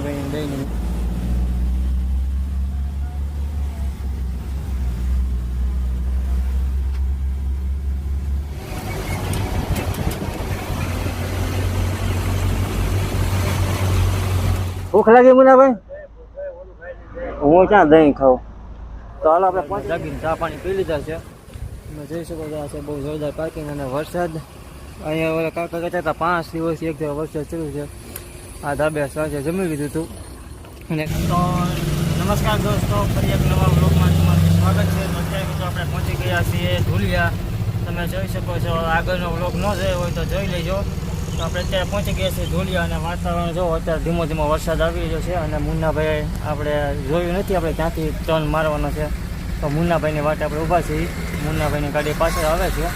મુન્નાભાઈ દઈને ભૂખ લાગી મુન્નાભાઈ હું ક્યાં દહીં ખાઉં? તો હાલ આપણે પાંચ જાગીને ચા પાણી પી લીધા છે. તમે જોઈ શકો છો આ છે બહુ જોરદાર પાર્કિંગ અને વરસાદ. અહીંયા ઓલા કાકા કહેતા હતા પાંચ દિવસથી એક જગ્યા વરસાદ ચાલુ છે. આ ધાબે સાંજે જમી લીધું હતું અને તો નમસ્કાર દોસ્તો, ફરી એક નવા બ્લોગમાં તમારું સ્વાગત છે. તો અત્યારે તો આપણે પહોંચી ગયા છીએ ધૂલિયા. તમે જોઈ શકો છો, આગળનો બ્લોગ ન જોયો હોય તો જોઈ લેજો. તો આપણે અત્યારે પહોંચી ગયા છીએ ધૂલિયા અને વાતાવરણ જો, અત્યારે ધીમો ધીમો વરસાદ આવી રહ્યો છે અને મુન્નાભાઈ આપણે જોયું નથી, આપણે ક્યાંથી ટર્ન મારવાનો છે. તો મુન્નાભાઈની વાટે આપણે ઊભા છીએ. મુન્નાભાઈની ગાડી પાછળ આવે છે.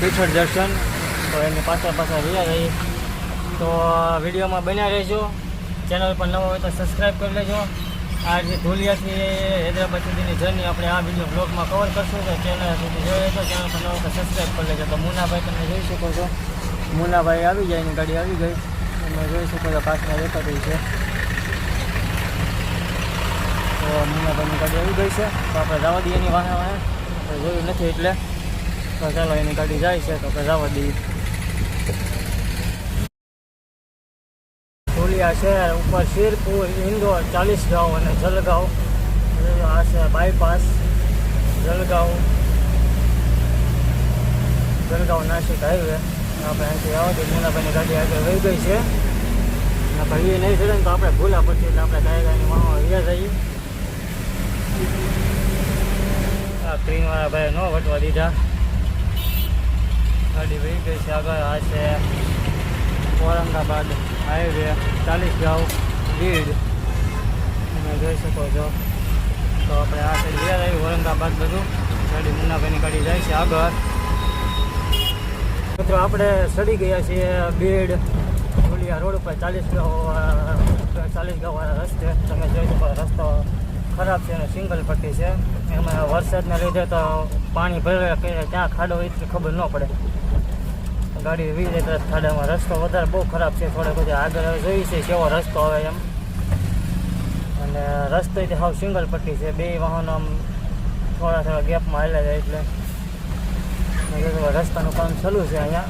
પીછળ દર્શન. તો એની પાછળ પાછળ રહ્યા રહી તો વિડીયોમાં બન્યા રહેજો. ચેનલ પર નવો હોય તો સબસ્ક્રાઈબ કરી લેજો. આ જે ધુલિયાથી હૈદરાબાદ સુધીની જર્ની આપણે આ વીડિયો બ્લોગમાં કવર કરશું. તો ચેનલ સુધી જોઈએ તો ચેનલ પર નવો તો સબસ્ક્રાઈબ કરી લેજો. તો મુનાભાઈ તમે જોઈ શકો છો. મુનાભાઈ આવી જાય એની ગાડી આવી ગઈ. તમે જોઈ શકો છો પાછળ દેખાતી છે. તો મુનાભાઈની ગાડી આવી ગઈ છે. તો આપણે જવા દઈએ એની વાહે વાહે. આપણે જોયું નથી એટલે. તો ચાલો એની ગાડી જાય છે. તો આપણે જવા દઈએ ધુલિયા શહેર ઉપર શિરપુર, ઇન્દોર ચાલીસ ગાંવ અને જલગાંવ. આ છે બાયપાસ જલગાંવ. જલગાંવ નાસિક હાઈવે આપણે અહીંથી આવતી મુનાભાઈની ગાડી આગળ વહી ગઈ છે. અને ભાઈએ નહીં ચડે ને તો આપણે ભૂલા પડશે એટલે આપણે ગાયગાની માણો વ્યા જઈએ આ ક્રીમવાળા ભાઈ ન વટવા દીધા. ગાડી વહી ગઈ છે આગળ. આ છે ઔરંગાબાદ હાઈવે ચાલીસ ગાંવ બીડ તમે જોઈ શકો છો. તો આપણે આ સાઈડ ગયા રહ્યું ઔરંગાબાદ બધું. ગાડી મુન્નાભાઈની ગાડી જાય છે આગળ. મિત્રો, આપણે ચડી ગયા છીએ બીડ ઓલિયા રોડ ઉપર ચાલીસ ગાઉ ચાલીસ ગાંવવાળા રસ્તે. તમે જોઈ શકો રસ્તો ખરાબ છે અને સિંગલ પટ્ટી છે. એમાં વરસાદને લીધે તો પાણી ભરે કે ક્યાં ખાડો હોય ખબર ન પડે. ગાડી વી જાય તરત ખાડામાં રસ્તો વધારે બહુ ખરાબ છે. થોડે બધે આગળ હવે જોઈએ છે કેવો રસ્તો આવે એમ. અને રસ્તો તે હાવ સિંગલ પટ્ટી છે. બે વાહનો આમ થોડા થોડા ગેપમાં હાલ્યા જાય એટલે રસ્તાનું કામ ચાલુ છે અહીંયા.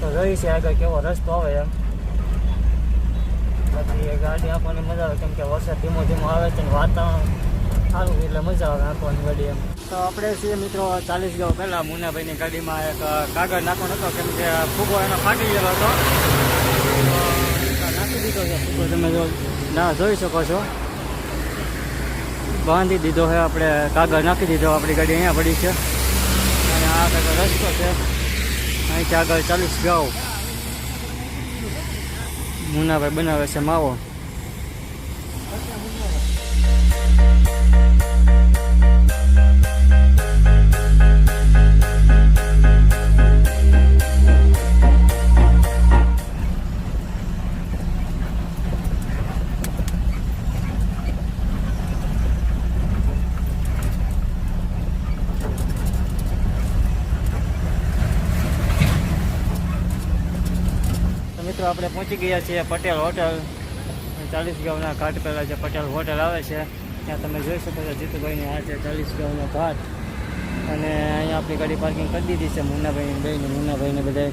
તો જોઈ છે આગળ કેવો રસ્તો આવે એમ. બાકી ગાડી આપવાની મજા આવે કેમ કે વરસાદ ધીમો ધીમો આવે છે ને વાતાવરણ સારું એટલે મજા આવે નાખવાની ગાડી એમ. તો આપણે છીએ મિત્રો ચાલીસ ગાવ પહેલાં મુનાભાઈની ગાડીમાં એક કાગળ નાખવાનો હતો, કેમ કે ફૂગો એનો ફાટી ગયેલો હતો. નાખી દીધો છે ફૂગો. તમે જો, ના, જોઈ શકો છો. બાંધી દીધો છે આપણે, કાગળ નાખી દીધો, આપણી ગાડી અહીંયા પડી છે. અને આ કાગળ રસ્તો છે. અહીંથી આગળ ચાલીસ ગાઉ મુનાભાઈ બનાવે છે માવો. મિત્રો, આપણે પહોંચી ગયા છીએ પટેલ હોટલ ચાલીસ ગામના ઘાટ પહેલાં જે પટેલ હોટલ આવે છે. ત્યાં તમે જોઈ શકો છો જીતુભાઈની આ છે ચાલીસ ગાઉનો ઘાટ. અને અહીંયા આપણી ગાડી પાર્કિંગ કરી દીધી છે મુન્નાભાઈની બેને મુન્નાભાઈને બધા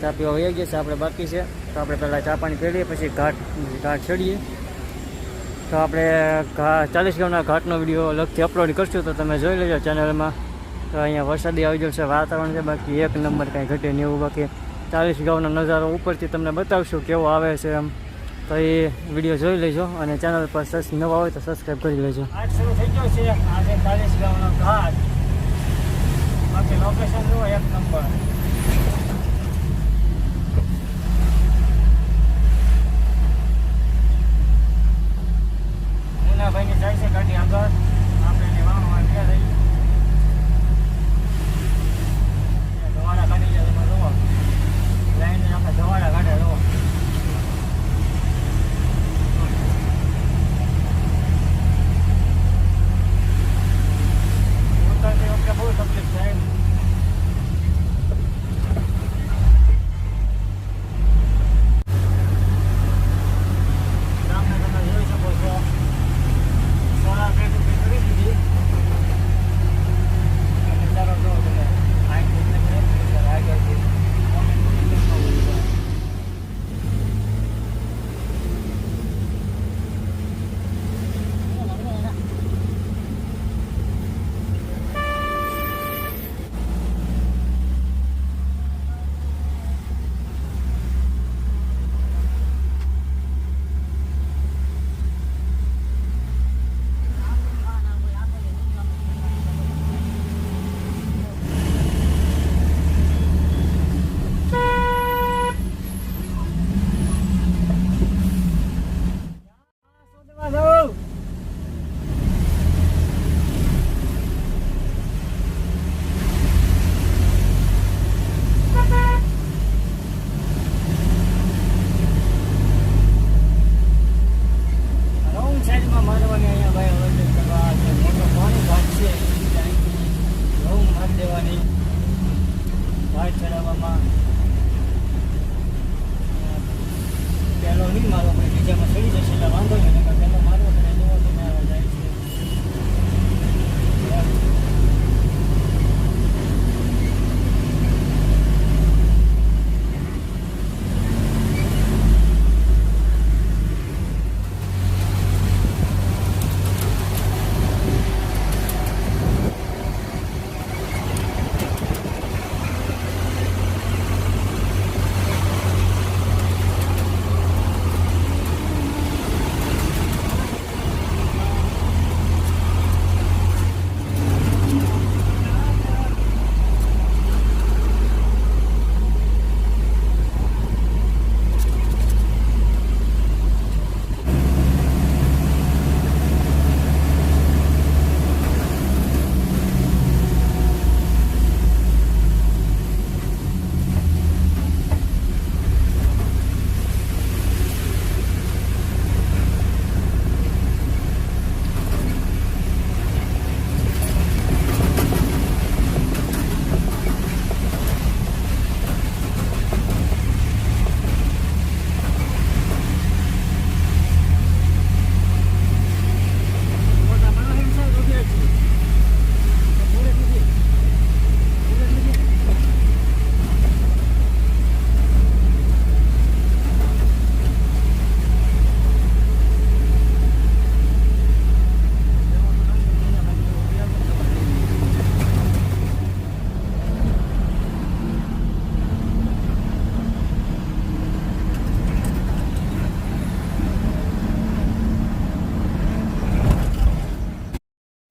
ચા પીવા વહી ગયા છે, આપણે બાકી છે. તો આપણે પહેલાં ચા પાણી પહેરીએ પછી ઘાટ ઘાટ ચડીએ તો આપણે ચાલીસ ગામના ઘાટનો વીડિયો અલગથી અપલોડ કરશું, તો તમે જોઈ લેજો ચેનલમાં. તો અહીંયા વરસાદી આવી જશે વાતાવરણ છે, બાકી એક નંબર કાંઈ ઘટે નહીં એવું, બાકી ચાલીસ ગામનો નજારો ઉપરથી તમને બતાવશું, કેવો આવે છે એમ. તો એ વીડિયો જોઈ લેજો અને ચેનલ પર સસ નવા હોય તો સબસ્ક્રાઈબ કરી લેજો. આજ શરૂ થઈ ગયો છે. આજે ચાલીસ ગામનો ઘાટ. બાકી લોકેશન જો એક નંબર. મુનાભાઈની જાય છે ગાડી આગળ. આપણે એની વાહમાં ગયા રહીએ. તમારા કાઢી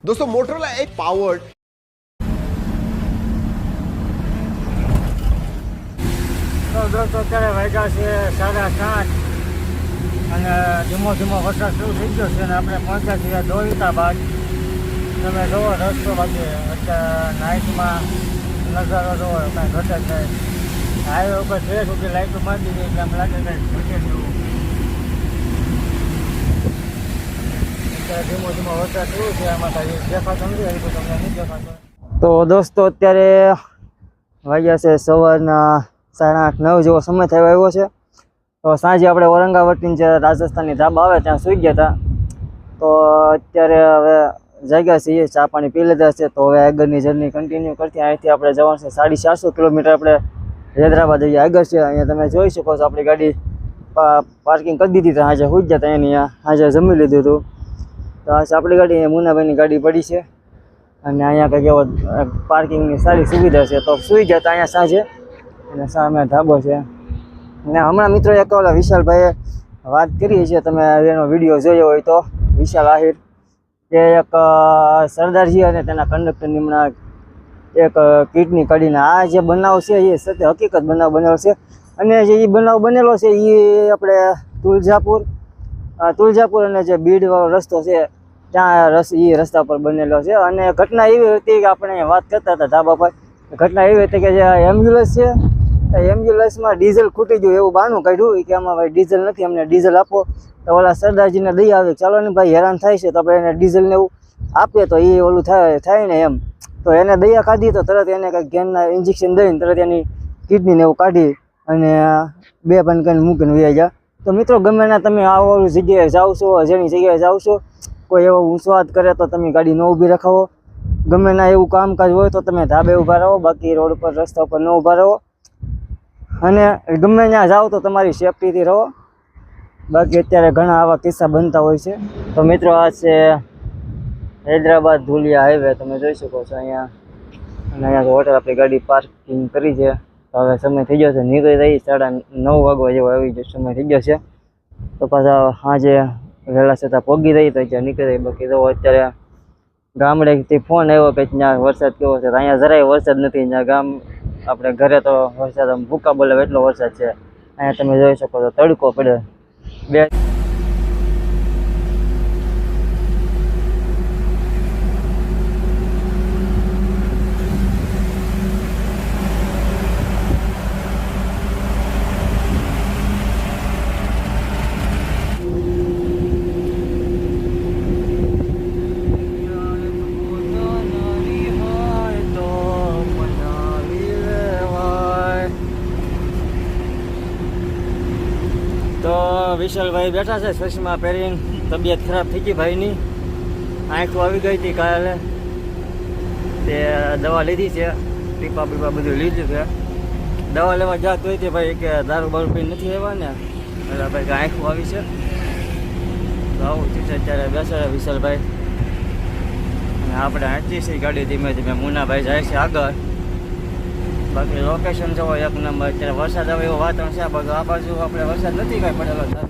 दोस्तों मोटरोला एक पावर्ड તો દોસ્તો અત્યારે વાગ્યા છે સાડા સાત અને ધીમો ધીમો વરસાદ શરૂ થઈ ગયો છે અને આપણે પહોંચ્યા છીએ દોરિતાબાદ તમે જોવો રસ્તો બાજુ અત્યારે નાઇટમાં નજારો જોવો કાંઈ ઘટે જ નહીં હાઈવે ઉપર છે સુધી લાઈટો માંડી ગઈ એટલે આમ લાગે કાંઈ ઘટે જેવું વરસાદ શરૂ છે આમાં તો દોસ્તો, અત્યારે વાગ્યા છે સવારના સાડા આઠ, નવ જેવો સમય થયો આવ્યો છે. તો સાંજે આપણે ઔરંગાબાદની જે રાજસ્થાનની ધાબા આવે ત્યાં સૂઈ ગયા હતા. તો અત્યારે હવે જાગ્યા છીએ, ચા પાણી પી લીધા છે. તો હવે આગળની જર્ની કન્ટિન્યુ કરતી, અહીંથી આપણે જવાનું છે સાડી ચારસો કિલોમીટર. આપણે હૈદરાબાદ જઈએ આગળ છે, અહીંયા તમે જોઈ શકો છો, આપણી ગાડી પાર્કિંગ કરી દીધી હતી આજે સૂઈ ગયા હતા, એની આજે જમી લીધું હતું. તો આ આપણી ગાડી મુનાભાઈની ગાડી પડી છે. અને અહીંયા કંઈક એવો પાર્કિંગની સારી સુવિધા છે. તો સુઈ જતા અહીંયા સાંજે. અને સામે ધાબો છે. અને હમણાં મિત્રો એક ઓલા વિશાલભાઈએ વાત કરી છે. તમે એનો વીડિયો જોયો હોય તો, વિશાલ આહિર. કે એક સરદારજી અને તેના કંડક્ટરની હમણાં એક કીટની કાઢીને આ જે બનાવ છે એ સત્ય હકીકત બનાવ બનેલો છે. અને જે એ બનાવ બનેલો છે એ આપણે તુલજાપુર તુલજાપુર અને જે બીડવાળો રસ્તો છે ત્યાં એ રસ્તા પર બનેલો છે. અને ઘટના એવી હતી કે આપણે વાત કરતા હતા ધાબા પર ઘટના એવી હતી કે જે એમ્બ્યુલન્સ છે એમ્બ્યુલન્સમાં ડીઝલ ખૂટી ગયું એવું બહાનું કાઢ્યું. કે આમાં ભાઈ ડીઝલ નથી, અમને ડીઝલ આપો. તો ઓલા સરદારજીને દઈ આવે. ચાલો ને ભાઈ, હેરાન થાય છે તો આપણે એને ડીઝલને એવું આપીએ તો એ ઓલું થાય થાય ને એમ. તો એને દયા કાઢી તો તરત એને કંઈક ગેનના ઇન્જેક્શન દઈને તરત એની કિડનીને એવું કાઢી અને બે પાન કરીને મૂકીને વ્યાજા તો મિત્રો, ગમે તમે આવો જગ્યાએ જાઓ છો જેની જગ્યાએ જાઓ છો કોઈ એવો હાથ કરે તો તમે ગાડી ન ઊભી રખાવો. ગમે ના એવું કામકાજ હોય તો તમે ધાબે ઊભા રહો, બાકી રોડ ઉપર રસ્તા ઉપર ન ઊભા રહો. અને ગમે ત્યાં જાઓ તો તમારી સેફટીથી રહો. બાકી અત્યારે ઘણા આવા કિસ્સા બનતા હોય છે. તો મિત્રો, આ છે હૈદરાબાદ ધુલિયા હાઈવે તમે જોઈ શકો છો અહીંયા. અને અહીંયા હોટલ આપણી ગાડી પાર્કિંગ કરી છે. તો હવે સમય થઈ ગયો છે. નીકળી રહી સાડા નવ વાગવા જેવો આવી સમય થઈ ગયો છે. તો પાછા સાંજે વહેલા છતાં પોગી રહી તો ત્યાં નીકળી બાકી તો અત્યારે ગામડેથી ફોન આવ્યો કે ત્યાં વરસાદ કેવો છે. અહીંયા જરાય વરસાદ નથી. ત્યાં ગામ આપણે ઘરે તો વરસાદ આમ ભૂકા બોલાવે એટલો વરસાદ છે. અહીંયા તમે જોઈ શકો છો તડકો પડે બે વિશાલભાઈ બેઠા છે ચશ્મા પહેરીને. તબિયત ખરાબ થઈ ગઈ ભાઈની. આંખો આવી ગઈ હતી કાલે. તે દવા લીધી છે. ટીપા પીપા બધું લીધું છે. દવા લેવા જાત હોય તે ભાઈ કે દારૂ બારૂ પી નથી આવ્યા ને? એટલે ભાઈ કે આંખો આવી છે. તો આવું થયું છે અત્યારે બેસાડે વિશાલભાઈ. અને આપણે હાંચી છીએ ગાડી ધીમે ધીમે. મુનાભાઈ જાય છે આગળ. બાકી લોકેશન જવો, એક નંબર. અત્યારે વરસાદ આવે એવું વાતાવરણ છે. આ આ બાજુ આપણે વરસાદ નથી કાંઈ પડેલો સાહેબ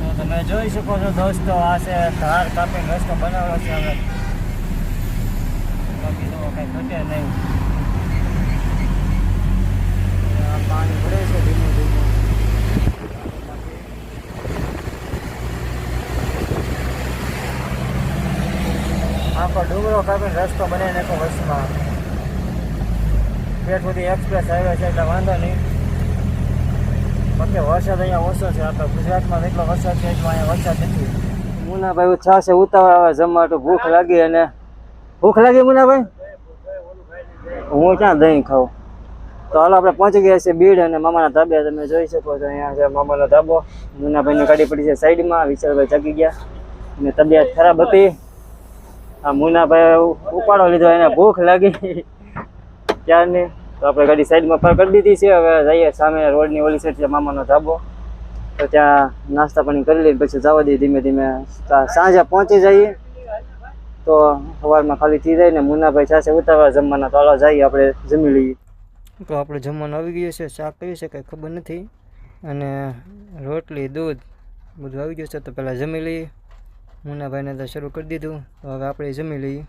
તો તમે જોઈ શકો છો, દોસ્તો આ છે ધાર કાપીને રસ્તો બનાવેલો છે હવે. બાકી તો કંઈ ઘટે નહીં. પાણી ભરે છે ધીમું ધીમું. આખો ડુંગરો કાપીને રસ્તો બનાવી નાખો વચમાં પેટ સુધી એક્સપ્રેસ હાઈવે છે, એટલે વાંધો નહીં. બાકી વરસાદ અહીંયા ઓછો છે. આપણે ગુજરાતમાં એટલો વરસાદ છે એટલો અહીંયા વરસાદ નથી. મુનાભાઈ છાશે ઉતાવળ આવે જમવા તો ભૂખ લાગી અને ભૂખ લાગી મુનાભાઈ? હું ક્યાં દહીં ખાઉં? તો હાલો આપણે પહોંચી ગયા છીએ બીડ અને મામાના ધાબે. તમે જોઈ શકો છો અહીંયા છે મામાનો ધાબો. મુનાભાઈની ગાડી પડી છે સાઈડમાં. વિશાલભાઈ ચકી ગયા. અને તબિયત ખરાબ હતી. આ મુનાભાઈ ઉપાડો લીધો એને ભૂખ લાગી. ત્યારની તો આપણે ગાડી સાઈડમાં પાર કરી દીધી છે. હવે જઈએ સામે રોડની ઓલી સાઈડ છે મામાનો ધાબો. તો ત્યાં નાસ્તા પાણી કરી લઈએ પછી જવા દઈએ ધીમે ધીમે. સાંજે પહોંચી જઈએ. તો સવારમાં ખાલી થઈ જાય ને મુન્નાભાઈ સાથે ઉતારવા જમવાના તો જઈએ આપણે જમી લઈએ. તો આપણે જમવાનું આવી ગયું છે. શાક કયું છે કંઈ ખબર નથી. અને રોટલી, દૂધ બધું આવી ગયું છે તો પહેલાં જમી લઈએ. મુન્નાભાઈને તો શરૂ કરી દીધું. તો હવે આપણે જમી લઈએ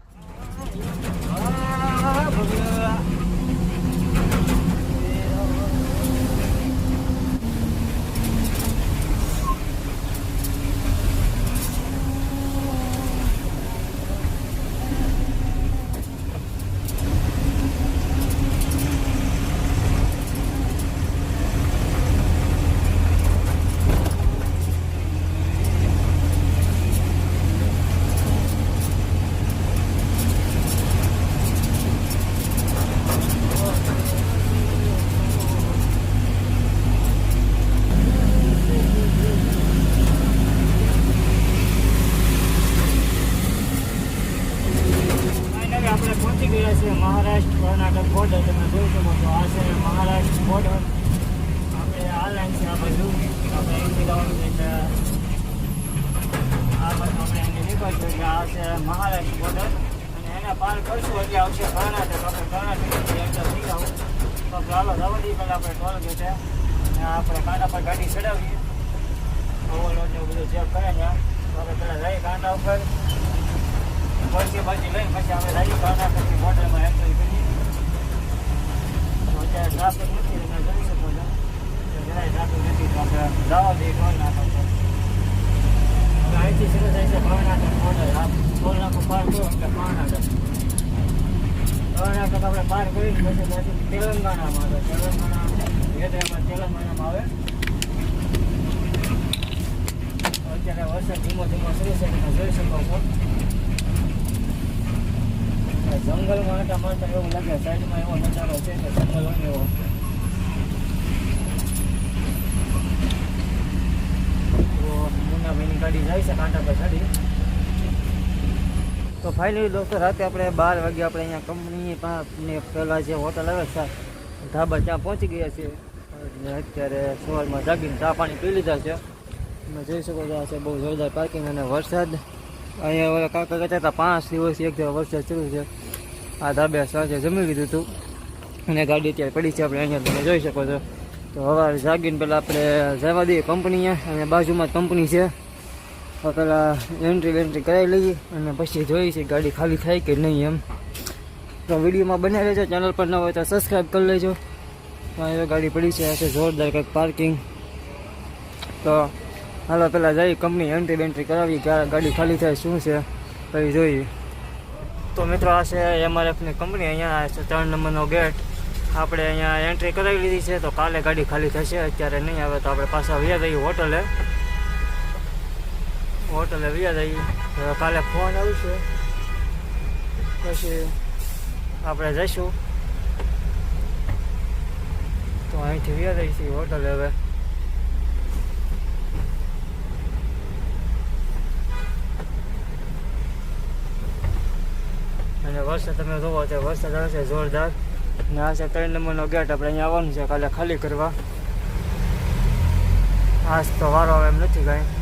ફાઇનલી આપણે પહોંચી ગયા છીએ મહારાષ્ટ્ર કર્ણાટક બોર્ડર તમે જોઈ શકો છો આ છે મહારાષ્ટ્ર બોર્ડર આપણે આ લાઈન છે આ બાજુ આપણે અહીંથી જવાનું છે એટલે આ બાજુ આપણે અહીંથી નીકળશું એટલે છે બોર્ડર અને એના પાર કરશું એટલે આવશે કર્ણાટક આપણે કર્ણાટકથી એન્ટર થઈ જાવ તો ચાલો જવા પહેલાં આપણે ટોલ અને આપણે કાંટા પર ગાડી ચડાવીએ. ઓવરલોડ ને બધું ચેક કરે ને આપણે પહેલાં જઈએ કાંટા ઉપર. પછી પછી લઈ, પછી અમે રાજી કર્ણાટકની બોર્ડરમાં એન્ટ્રી કરી તો અત્યારે ટ્રાફિક નથી તમે જોઈ શકો છો. જરાય ટ્રાફિક નથી, તો આપણે જવા દઈએ કર્ણાટક હવે અહીંથી શરૂ થાય છે કર્ણાટક બોર્ડર આ કર્ણાટક પાર કરો એટલે કર્ણાટક કર્ણાટક આપણે પાર કરી પછી તેલંગાણામાં આવે. તેલંગાણા વેદરામાં તેલંગાણામાં આવે. અત્યારે વરસાદ ધીમો ધીમો શરૂ છે જોઈ શકો છો. જંગલમાં હતા મારતા એવું લાગે, સાઈડમાં એવો નજારો છે કે જંગલ હોય એવો. મુન્નાભાઈની ગાડી જાય છે કાંટા પર ચડી. તો ફાઇનલી દોસ્તો, રાતે આપણે બાર વાગે આપણે અહીંયા કંપની પાસે પહેલાં જે હોટલ આવે છે, ધાબા ત્યાં પહોંચી ગયા છીએ. અત્યારે સવારમાં જાગીને ચા પાણી પી લીધા છે. તમે જોઈ શકો છો, આ છે બહુ જોરદાર પાર્કિંગ અને વરસાદ. અહીંયા ઓલા કાકા કહેતા હતા, પાંચ દિવસ એક ધારો વરસાદ શરૂ છે. આ ધાબે સાંજે જમી લીધું હતું. અને ગાડી અત્યારે પડી છે આપણે અહીંયા, તમે જોઈ શકો છો. તો હવે જાગીને પહેલાં આપણે જવા દઈએ કંપનીએ અને બાજુમાં જ કંપની છે. પહેલાં એન્ટ્રી વેન્ટ્રી કરાવી લઈએ અને પછી જોઈએ છે ગાડી ખાલી થાય કે નહીં એમ. તો વિડીયોમાં બને રહેજો. ચેનલ પર ન હોય તો સબસ્ક્રાઈબ કરી લેજો. ગાડી પડી છે. હશે જોરદાર કંઈક પાર્કિંગ તો હાલો પહેલાં જઈ કંપની એન્ટ્રી બેન્ટ્રી કરાવી ગાડી ખાલી થાય શું છે. પછી જોઈએ. તો મિત્રો, આ છે એમઆરએફની કંપની અહીંયા છે ત્રણ નંબરનો ગેટ આપણે અહીંયા એન્ટ્રી કરાવી લીધી છે. તો કાલે ગાડી ખાલી થશે. અત્યારે નહીં આવે તો આપણે પાછા વ્યા જઈએ હોટલે. હોટલે વ્યા જઈએ તો કાલે ફોન આવશે. પછી આપણે જઈશું. તો અહીંથી વ્યા જઈશું હોટલે હવે. અને વરસાદ તમે જોવો તો વરસાદ આવે છે જોરદાર. ને આ છે ત્રણ નંબરનો ગેટ, આપણે અહીંયા આવવાનું છે કાલે ખાલી કરવા. આજ તો વારો આવે એમ નથી કાંઈ.